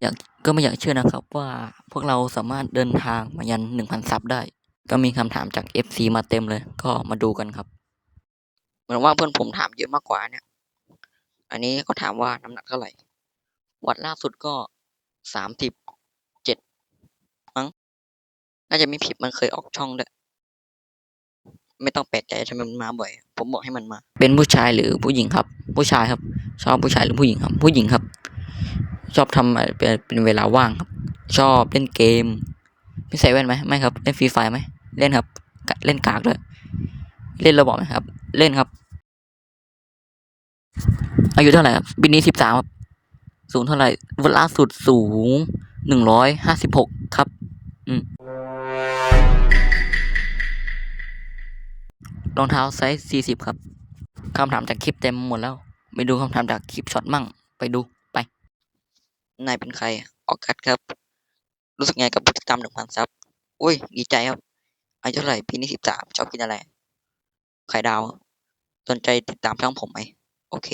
อยากก็ไม่อยากเชื่อนะครับว่าพวกเราสามารถเดินทางมายันหนึ่งพันซับได้ ก็มีคำถามจาก FC มาเต็มเลย ก็มาดูกันครับ เหมือนว่าเพื่อนผมถามเยอะมากกว่าเนี่ย อันนี้เขาถามว่าน้ำหนักเท่าไหร่ วัดล่าสุดก็สามสิบเจ็ดมั้ง น่าจะไม่ผิดมันเคยออกช่องด้วย ไม่ต้องแปลกใจทำไมมันมาบ่อย ผมบอกให้มันมา เป็นผู้ชายหรือผู้หญิงครับ ผู้ชายครับ ชอบผู้ชายหรือผู้หญิงครับ ผู้หญิงครับ ชอบทำเป็นเวลาว่างครับ ชอบเล่นเกมไม่ใส่แว่นไหมไม่ครับ เล่นฟรีไฟไหมเล่นครับ เล่นกากด้วยเล่นระบอกไหมครับ เล่นครับ อายุเท่าไหร่ครับปีนี้สิบสามครับสูงเท่าไหร่วันล่าสุดสูงหนึ่งร้อยห้าสิบหกครับ อืมรองเท้าไซส์สี่สิบครับคำถามจากคลิปเต็มหมดแล้ว ไปดูคำถามจากคลิปช็อตมั่ง ไปดู นายเป็นใคร ออกกัดครับ รู้สึกไงกับผู้ติดตามหนึ่งพันซับ อุ้ย ดีใจครับ อายุเท่าไหร่ปีนี้สิบสามชอบกินอะไร ไข่ดาว สนใจติดตามช่องผมไหม โอเค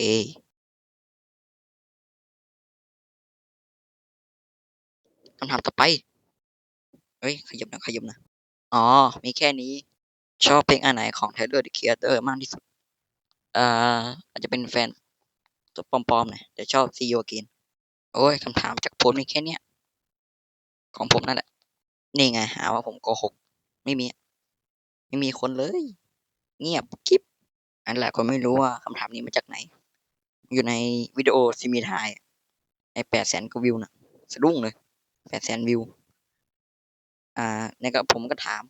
คำถามต่อไป เฮ้ย ขยับนะ ขยับนะ อ๋อ มีแค่นี้ ชอบเพลงอันไหนของ Tyler the Creator มากที่สุด เอ่อ อาจจะเป็นแฟนตัวปลอมๆหน่อยแต่ชอบ See You Again โอ้ยคำถามจากผมมีแค่เนี้ยของผมนั่นแหละ นี่ไงหาว่าผมโกหก ไม่มี ไม่มีคนเลย เงียบคลิปอันแหละคนไม่รู้ว่าคำถามนี้มาจากไหน อยู่ในวิดีโอซิมีทายไอแปดแสนกว่าวิวน่ะสะดุ้งเลยแปดแสนวิว อ่าเนี่ยก็ผมก็ถาม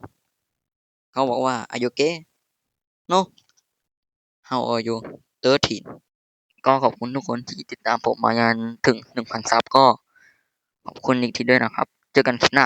เขาบอกว่าอายุเก้ no how are you 13 ก็ขอบคุณทุกคนที่ติดตามผมมายันถึงหนึ่งพันซับก็ขอบคุณอีกทีด้วยนะครับ เจอกันคลิปหน้า